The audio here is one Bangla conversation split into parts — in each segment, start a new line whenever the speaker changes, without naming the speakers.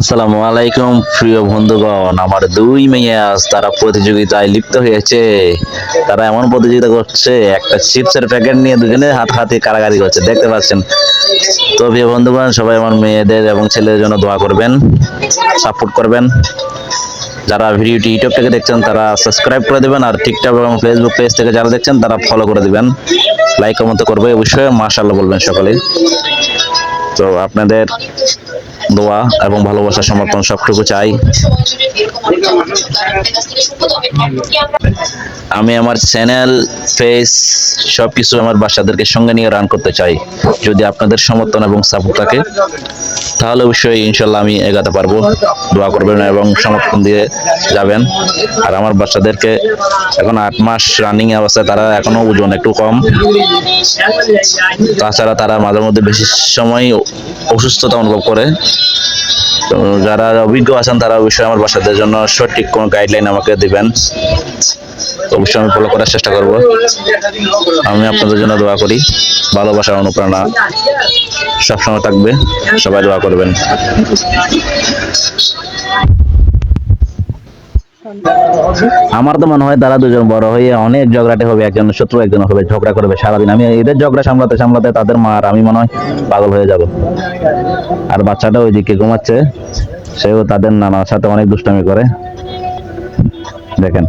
আসসালামু আলাইকুম, প্রিয় বন্ধুগণ। আমার দুই মেয়ে আজ তারা প্রতিযোগিতায় লিপ্ত হয়েছে। তারা এমন প্রতিযোগিতা করছে, একটা চিপসের প্যাকেট নিয়ে দুজনে হাত হাতে কারাগারি করছে। দেখতে পাচ্ছেন? তো প্রিয় বন্ধুগণ, সবাই আমার মেয়েদের এবং ছেলেদের জন্য দোয়া করবেন সাপোর্ট করবেন। যারা ভিডিওটি ইউটিউব থেকে দেখছেন, তারা সাবস্ক্রাইব করে দেবেন আর টিকটক এবং ফেসবুক পেজ থেকে যারা দেখছেন, তারা ফলো করে দেবেন। লাইক কমেন্ট করবে অবশ্যই, মাশাআল্লাহ বলবেন সকলেই। তো আপনাদের দোয়া এবং ভালোবাসা সমর্থন সবটুকু চাই। আমি আমার চ্যানেল, ফেস, সবকিছু আমার বাচ্চাদেরকে সঙ্গে নিয়ে রান করতে চাই। যদি আপনাদের সমর্থন এবং সাপোর্ট থাকে, তাহলে অবশ্যই ইনশাল্লাহ আমি এগাতে পারব। দোয়া করবেন এবং সমর্থন দিয়ে যাবেন। আর আমার বাচ্চাদেরকে এখন আট মাস রানিং অবস্থায়, তারা এখনও ওজন একটু কম। তাছাড়া তারা মাঝে মধ্যে বেশি সময় অসুস্থতা অনুভব করে। তো যারা অভিজ্ঞ আছেন, তারা অবশ্যই আমার বাসাদের জন্য সঠিক কোনো গাইডলাইন আমাকে দিবেন। অবশ্যই আমি ফলো করার চেষ্টা করব। আমি আপনাদের জন্য দোয়া করি। ভালোবাসার অনুপ্রেরণা সবসময় থাকবে। সবাই দোয়া করবেন। আমার তো মনে হয় তারা দুজন বড় হয়ে অনেক ঝগড়াটে হবে, একজন শত্রু, একজন হবে, ঝগড়া করবে সারাদিন। আমি এদের ঝগড়া সামলাতে সামলাতে তাদের মার আমি মনে হয় পাগল হয়ে যাব। আর বাচ্চাটা ওইদিকে ঘুমাচ্ছে, সেও তাদের নানার সাথে অনেক দুষ্টামি করে। দেখেন,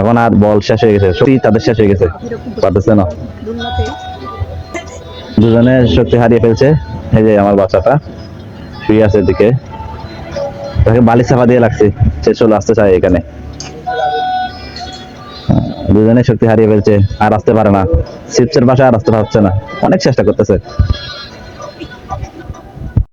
এখন আর বল শেষ হয়ে গেছে, সত্যি তাদের শেষ হয়ে গেছে। পারতেছে না। দুজনে শক্তি হারিয়ে ফেলছে, এই যে আমার বাচ্চাটা, শুয়ে আছে এদিকে। তাকে বালি চাপা দিয়ে লাগছে। সে চলে আসতে চায় এখানে। দুজনে শক্তি হারিয়ে ফেলছে, আর আসতে পারে না। সিপসের বাসায় আর আসতে পারছে না। অনেক চেষ্টা করতেছে।